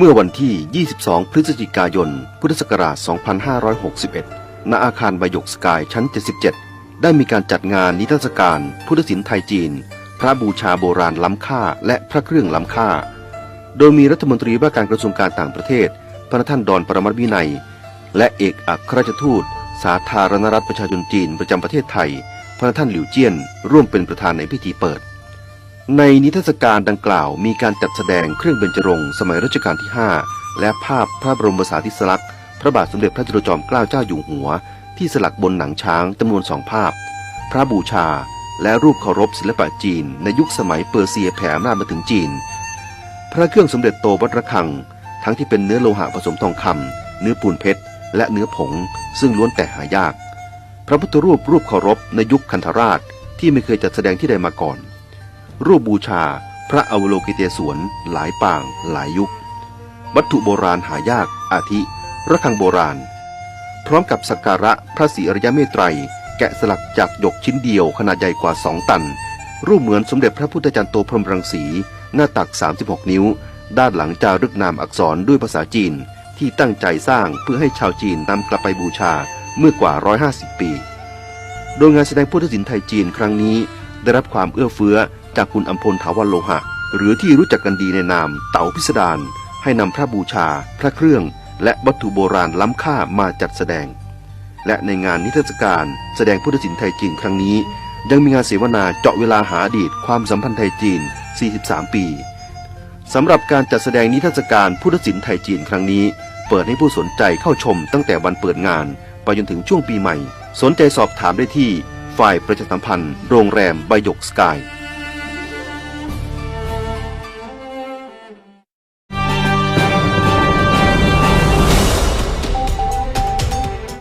เมื่อวันที่ 22 พฤศจิกายน พุทธศักราช 2561 ณ อาคารบายกสกายชั้น 77 ได้มีการจัดงานนิทรรศการพุทธศิลป์ไทยจีน พระบูชาโบราณล้ำค่า และพระเครื่องล้ำค่า โดยมีรัฐมนตรีว่าการกระทรวงการต่างประเทศ พระท่านดอนปรมัตวินัย และเอกอัครราชทูต สาธารณรัฐประชาชนจีนประจำประเทศไทย พระท่านหลิวเจี้ยน ร่วมเป็นประธานในพิธีเปิด ในนิทรรศการดังกล่าวมีการจัดแสดงเครื่องเบญจรงค์สมัยรัชกาลที่ 5 และภาพพระบรมสารีสลักษณ์พระบาทสมเด็จพระจุลจอมเกล้าเจ้าอยู่หัว ที่สลักบนหนังช้างจำนวนสองภาพ พระบูชา และรูปเคารพศิลปะจีน ในยุคสมัยเปอร์เซียแผ่อำนาจมาถึงจีน พระเครื่องสมเด็จโตวัดระฆัง ทั้งที่เป็นเนื้อโลหะผสมทองคำเนื้อปูนเพชร และเนื้อผง ซึ่งล้วนแต่หายาก พระพุทธรูปรูปเคารพในยุคคันธราชที่ไม่เคยจัดแสดงที่ใดมาก่อน รูปบูชา พระอวโลกิเตศวรหลายปางหลายยุค วัตถุโบราณหายากอาทิ ระฆังโบราณ พร้อมกับสักการะพระศรีอริยเมตไตร แกะสลักจากหยกชิ้นเดียวขนาดใหญ่กว่า2ตัน รูปเหมือนสมเด็จพระพุทธจารย์โตพรหมรังสี หน้าตัก 36 นิ้ว ด้านหลังจารึกนามอักษรด้วยภาษาจีนที่ตั้งใจสร้างเพื่อให้ชาวจีนนำกลับไปบูชาเมื่อกว่า 150 ปี โดยงานแสดงพุทธศิลป์ไทยจีนครั้งนี้ ได้รับความเอื้อเฟื้อ จากคุณอัมพลถาวรโลหะ หรือที่รู้จักกันดีในนาม เต๋าพิสดารให้นำพระบูชา พระเครื่อง และวัตถุโบราณล้ำค่ามาจัดแสดง และในงานนิทรรศการแสดงพุทธศิลป์ไทยจีนครั้งนี้ ยังมีงานเสวนาเจาะเวลาหาอดีตความสัมพันธ์ไทยจีน 43 ปีสำหรับการจัดแสดงนิทรรศการพุทธศิลป์ไทยจีนครั้งนี้ เปิดให้ผู้สนใจเข้าชมตั้งแต่วันเปิดงาน ไปจนถึงช่วงปีใหม่ สนใจสอบถามได้ที่ ฝ่ายประชาสัมพันธ์ โรงแรมบายกสกาย